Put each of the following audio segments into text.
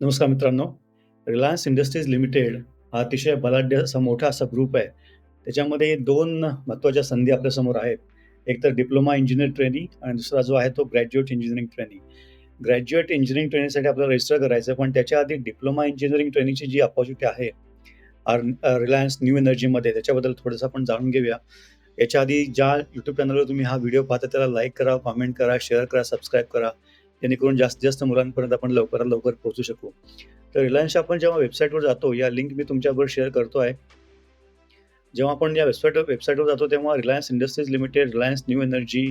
नमस्कार मित्रांनो. Reliance industries limited हा अतिशय बलाढ्य असा मोठा असा ग्रुप आहे. त्याच्यामध्ये दोन महत्त्वाच्या संधी आपल्यासमोर आहेत. एक तर डिप्लोमा इंजिनिअर ट्रेनी आणि दुसरा जो आहे तो graduate engineering trainee. Graduate engineering ट्रेनिंगसाठी आपल्याला रजिस्टर करायचं आहे, पण त्याच्या आधी डिप्लोमा इंजिनिअरिंग ट्रेनिंगची जी अपॉर्च्युनिटी आहे, आर रिलायन्स न्यू एनर्जीमध्ये त्याच्याबद्दल थोडंसं आपण जाणून घेऊया. याच्या आधी ज्या यूट्यूब चॅनलवर तुम्ही हा व्हिडिओ पाहता त्याला लाईक करा, कॉमेंट करा, शेअर करा, सबस्क्राईब करा. जेणेकरून जास्तीत जास्त मुलांपर्यंत आपण लवकरात लवकर पोहोचू शकू. तर रिलायन्सच्या आपण जेव्हा वेबसाईटवर जातो, या लिंक मी तुमच्याबरोबर शेअर करतो आहे. जेव्हा आपण या वेबसाईटवर वेबसाईटवर जातो तेव्हा Reliance Industries Limited, Reliance new energy,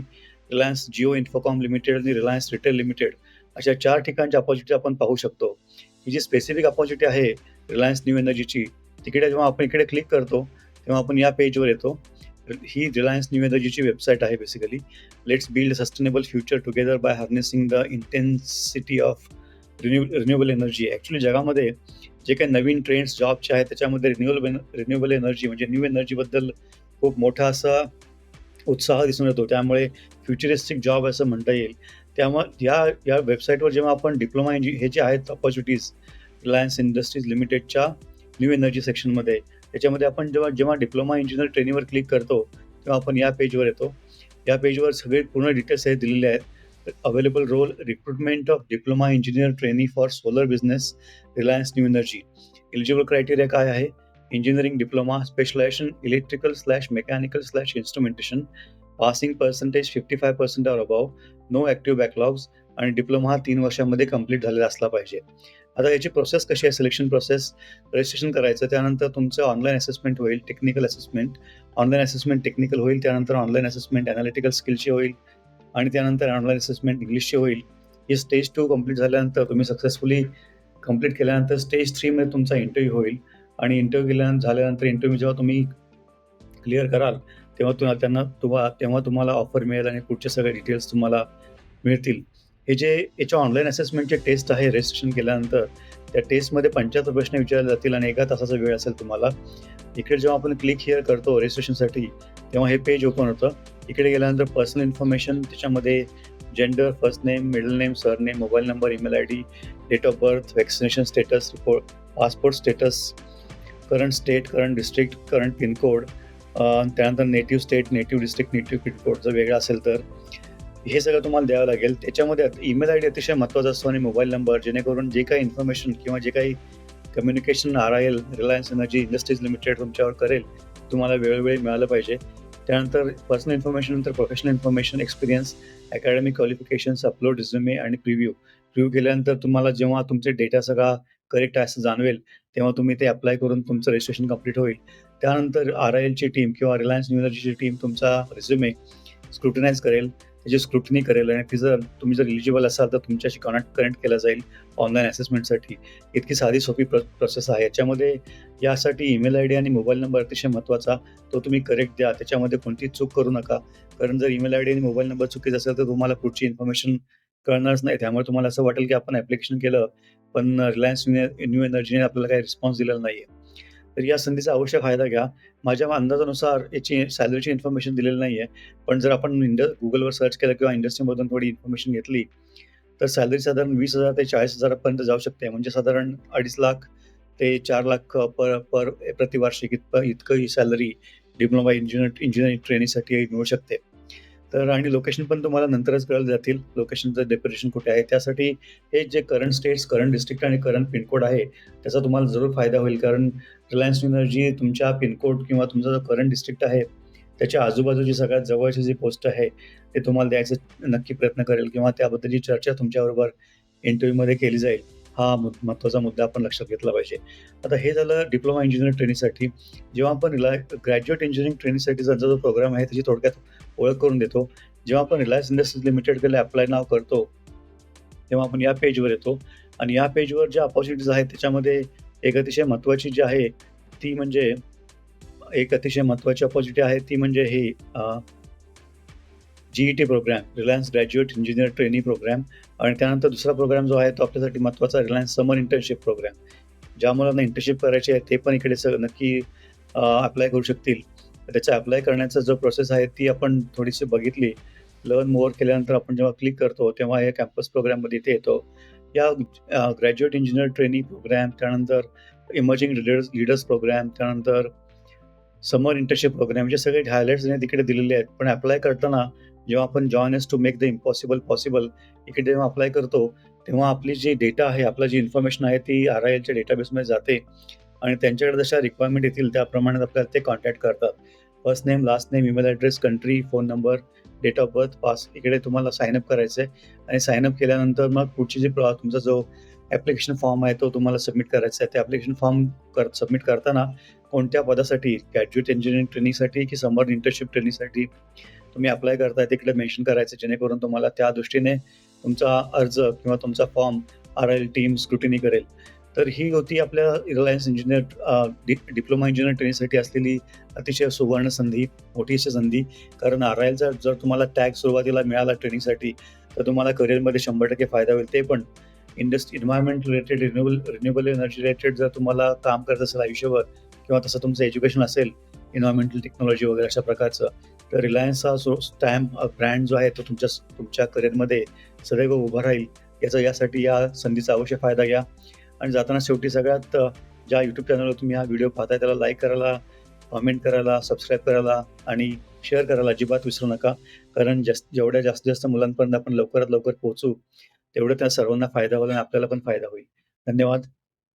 Reliance Jio Infocomm limited आणि रिलायन्स रिटेल लिमिटेड अशा चार ठिकाणच्या अपॉर्च्युनिटी आपण पाहू शकतो. ही जी स्पेसिफिक अपॉर्च्युनिटी आहे रिलायन्स न्यू एनर्जीची, तिकडे जेव्हा आपण इकडे क्लिक करतो, तेव्हा आपण या पेजवर येतो. ही रिलायन्स न्यू एनर्जीची वेबसाईट आहे basically. Let's build sustainable future together by harnessing the intensity of renew renewable energy. Actually जगामध्ये जे काही नवीन ट्रेंड्स जॉबचे आहेत त्याच्यामध्ये रिन्युएबल रिन्युएबल एनर्जी म्हणजे न्यू एनर्जीबद्दल खूप मोठा असा उत्साह दिसून येतो. त्यामुळे फ्युचरिस्टिक जॉब असं म्हणता येईल. त्यामुळे या या वेबसाईटवर जेव्हा आपण डिप्लोमा इंजि हे जे आहेत अपॉर्च्युनिटीज रिलायन्स इंडस्ट्रीज लिमिटेडच्या न्यू एनर्जी सेक्शनमध्ये त्याच्यामध्ये आपण जेव्हा जेव्हा डिप्लोमा इंजिनियर ट्रेनिंगवर क्लिक करतो, तेव्हा आपण या पेजवर येतो. या पेजवर सगळे पूर्ण डिटेल्स हे दिलेले आहेत. Available role recruitment of diploma engineer trainee for solar business Reliance New Energy. Eligible criteria काय आहे? Engineering diploma, specialization electrical slash mechanical slash instrumentation, passing percentage 55% or above no active backlogs आणि diploma हा तीन वर्षामध्ये complete झालेला असला पाहिजे. आता याची प्रोसेस कशी आहे सिलेक्शन प्रोसेस? रजिस्ट्रेशन करायचं, त्यानंतर तुमचं ऑनलाईन असेसमेंट होईल, technical assessment. Online assessment technical होईल, त्यानंतर ऑनलाईन असेसमेंट एनालिटिकल स्किलची होईल आणि त्यानंतर ऑनलाईन असेसमेंट इंग्लिशची होईल. ही स्टेज टू कंप्लीट झाल्यानंतर तुम्ही सक्सेसफुली कंप्लीट केल्यानंतर स्टेज थ्रीमध्ये तुमचा इंटरव्ह्यू होईल आणि इंटरव्ह्यू केल्यानंतर झाल्यानंतर इंटरव्ह्यू जेव्हा तुम्ही क्लिअर कराल, तेव्हा तुम्हाला त्यांना तुम्हा तेव्हा तुम्हाला ऑफर मिळेल आणि पुढचे सगळे डिटेल्स तुम्हाला मिळतील. हे जे याच्या ऑनलाईन असेसमेंटचे टेस्ट आहे रजिस्ट्रेशन केल्यानंतर, त्या टेस्टमध्ये 75 प्रश्न विचारले जातील आणि एका तासाचा वेळ असेल तुम्हाला. इकडे जेव्हा आपण क्लिक हिअर करतो रजिस्ट्रेशनसाठी, तेव्हा हे पेज ओपन होतं. इकडे गेल्यानंतर पर्सनल इन्फॉर्मेशन त्याच्यामध्ये gender, first name, middle name, surname, mobile number, email I D date of birth, vaccination status, report passport status, current state, current district, current pincode त्यानंतर native state, native district, native pincode जर वेगळा असेल तर. हे सगळं तुम्हाला द्यावं लागेल. त्याच्यामध्ये ईमेल आय डी अतिशय महत्त्वाचा असतो आणि मोबाईल नंबर जेणेकरून जे काही इन्फॉर्मेशन किंवा जे काही communication RIL, Reliance energy industries limited तुमच्यावर करेल, तुम्हाला वेळोवेळी मिळालं पाहिजे. त्यानंतर पर्सनल इन्फॉर्मेशन नंतर professional information, experience, academic qualifications, upload resume आणि प्रिव्ह्यू. प्रिव्ह्यू केल्यानंतर तुम्हाला जेव्हा तुमचे डेटा सगळा करेक्ट आहे असं जाणवेल, तेव्हा तुम्ही ते अप्लाय करून तुमचं रजिस्ट्रेशन कंप्लीट होईल. त्यानंतर आर-आय-एलची टीम किंवा रिलायन्स न्यू एनर्जीची टीम तुमचा रिझ्युमे स्क्रुटनाइज करेल, त्याची स्क्रुटनी करेल आणि ती जर तुम्ही जर इलिजिबल असाल तर तुमच्याशी कनेक्ट कनेक्ट केला जाईल ऑनलाईन असेसमेंटसाठी. इतकी साधी सोपी प्र प्रोसेस आहे. याच्यामध्ये यासाठी ईमेल आय डी आणि मोबाईल नंबर अतिशय महत्त्वाचा. तो तुम्ही करेक्ट द्या. त्याच्यामध्ये कोणतीच चूक करू नका. कारण जर ईमेल आय डी आणि मोबाईल नंबर चुकीचा असेल तर तुम्हाला पुढची इन्फॉर्मेशन कळणारच नाही. त्यामुळे तुम्हाला असं वाटेल की आपण ॲप्लिकेशन केलं, पण रिलायन्स न्यू एनर्जीने आपल्याला काही रिस्पॉन्स दिलेला नाही आहे तर या संधीचा अवश्य फायदा घ्या. माझ्या अंदाजानुसार याची सॅलरीची इन्फॉर्मेशन दिलेली नाही आहे पण जर आपण इंड गुगलवर सर्च केलं किंवा इंडस्ट्रीमधून थोडी इन्फॉर्मेशन घेतली, तर सॅलरी साधारण वीस हजार ते चाळीस हजारापर्यंत जाऊ शकते. म्हणजे साधारण 2.5 लाख ते चार लाख पर पर प्रतिवार्षिक इतकं इतकं ही सॅलरी डिप्लोमा इंजिनिअर इंजिनिअरिंग ट्रेनिंगसाठी मिळू शकते. तर आणि लोकेशन पण तुम्हाला नंतरच कळलं जातील. लोकेशनचं डेप्युटेशन कुठे आहे. त्यासाठी हे जे करंट स्टेट्स, करंट डिस्ट्रिक्ट आणि करंट पिनकोड आहे, त्याचा तुम्हाला जरूर फायदा होईल. कारण रिलायन्स एनर्जी तुमच्या पिनकोड किंवा तुमचा जो करंट डिस्ट्रिक्ट आहे, त्याच्या आजूबाजूची सगळ्यात जवळची जी पोस्ट आहे, ते तुम्हाला द्यायचा नक्की प्रयत्न करेल किंवा त्याबद्दलची चर्चा तुमच्याबरोबर इंटरव्ह्यूमध्ये केली जाईल. हा मु महत्त्वाचा मुद्दा आपण लक्षात घेतला पाहिजे. आता हे झालं डिप्लोमा इंजिनिअरिंग ट्रेनिंगसाठी. जेव्हा आपण रिलाय ग्रॅज्युएट इंजिनिअरिंग ट्रेनिंगसाठीचा जो प्रोग्राम आहे त्याची थोडक्यात ओळख करून देतो. जेव्हा आपण रिलायन्स इंडस्ट्रीज लिमिटेडकडे अप्लाय नाव करतो, तेव्हा आपण या पेजवर येतो आणि या पेजवर ज्या अपॉर्च्युनिटीज आहेत त्याच्यामध्ये एक अतिशय महत्त्वाची जी आहे, ती म्हणजे एक अतिशय महत्त्वाची अपॉर्च्युनिटी आहे ती म्हणजे ही GET programme, Reliance graduate engineer trainee programme आणि त्यानंतर दुसरा प्रोग्राम जो आहे तो आपल्यासाठी महत्त्वाचा रिलायन्स समर इंटर्नशिप प्रोग्राम. ज्या मुलांना इंटर्नशिप करायची आहे ते पण इकडे सगळं नक्की अप्लाय करू शकतील. त्याचा अप्लाय करण्याचा जो प्रोसेस आहे ती आपण थोडीशी बघितली. लर्न मोर केल्यानंतर आपण जेव्हा क्लिक करतो, तेव्हा या कॅम्पस प्रोग्राममध्ये इथे येतो. या ग्रॅज्युएट इंजिनियर ट्रेनी प्रोग्राम, त्यानंतर इमर्जिंग लिडर्स लीडर्स प्रोग्राम, त्यानंतर समर इंटर्नशिप प्रोग्राम जे सगळे हायलाइट्स तिकडे दिलेले आहेत. पण अप्लाय करताना जेव्हा आपण join as to make the impossible possible इकडे जेव्हा अप्लाय करतो, तेव्हा आपली जी डेटा आहे, आपलं जी इन्फॉर्मेशन आहे ती आर-आय-एलच्या डेटाबेसमध्ये जाते आणि त्यांच्याकडे जशा रिक्वायरमेंट येतील त्याप्रमाणे आपल्याला ते कॉन्टॅक्ट करतात. First name, last name, email address, country, phone number, date of birth, pass इकडे तुम्हाला साइन अप करायचं आहे आणि साईन अप केल्यानंतर मग पुढची जी तुमचा जो ॲप्लिकेशन फॉर्म आहे तो तुम्हाला सबमिट करायचा आहे. ते ॲप्लिकेशन फॉर्म कर सबमिट करताना कोणत्या पदासाठी ग्रॅज्युएट इंजिनिअरिंग ट्रेनिंगसाठी की समर इंटर्नशिप ट्रेनिंगसाठी तुम्ही अप्लाय करताय तिकडे मेन्शन करायचं जेणेकरून तुम्हाला त्या दृष्टीने तुमचा अर्ज किंवा तुमचा form R L team scrutiny करेल. तर ही होती आपल्या रिलायन्स इंजिनियर डिप्लोमा इंजिनियर ट्रेनिंगसाठी असलेली अतिशय सुवर्ण संधी, मोठीशी संधी. कारण आर-आय-एलचा जर तुम्हाला टॅग सुरुवातीला मिळाला ट्रेनिंगसाठी तर तुम्हाला करिअरमध्ये 100% फायदा होईल. ते पण industry environment related, renewable renewable energy related जर तुम्हाला काम करत असेल आयुष्यभर किंवा तसं तुमचं एज्युकेशन असेल, एन्व्हायर्नमेंटल टेक्नॉलॉजी वगैरे अशा प्रकारचं, तर रिलायन्स हा जो स्टॅम्प ब्रँड जो आहे तो तुमच्या तुमच्या करिअरमध्ये सदैव उभा राहील. याचा यासाठी या संधीचा अवश्य फायदा घ्या आणि जाताना शेवटी सगळ्यात ज्या यूट्यूब चॅनलवर तुम्ही हा व्हिडिओ पाहताय त्याला लाईक करायला, कमेंट करायला, सबस्क्राईब करायला आणि शेअर करायला अजिबात विसरू नका. कारण जास्त जेवढ्या जास्तीत जास्त मुलांपर्यंत आपण लवकरात लवकर पोहोचू, तेवढं त्या सर्वांना फायदा होईल आणि आपल्याला पण फायदा होईल. धन्यवाद.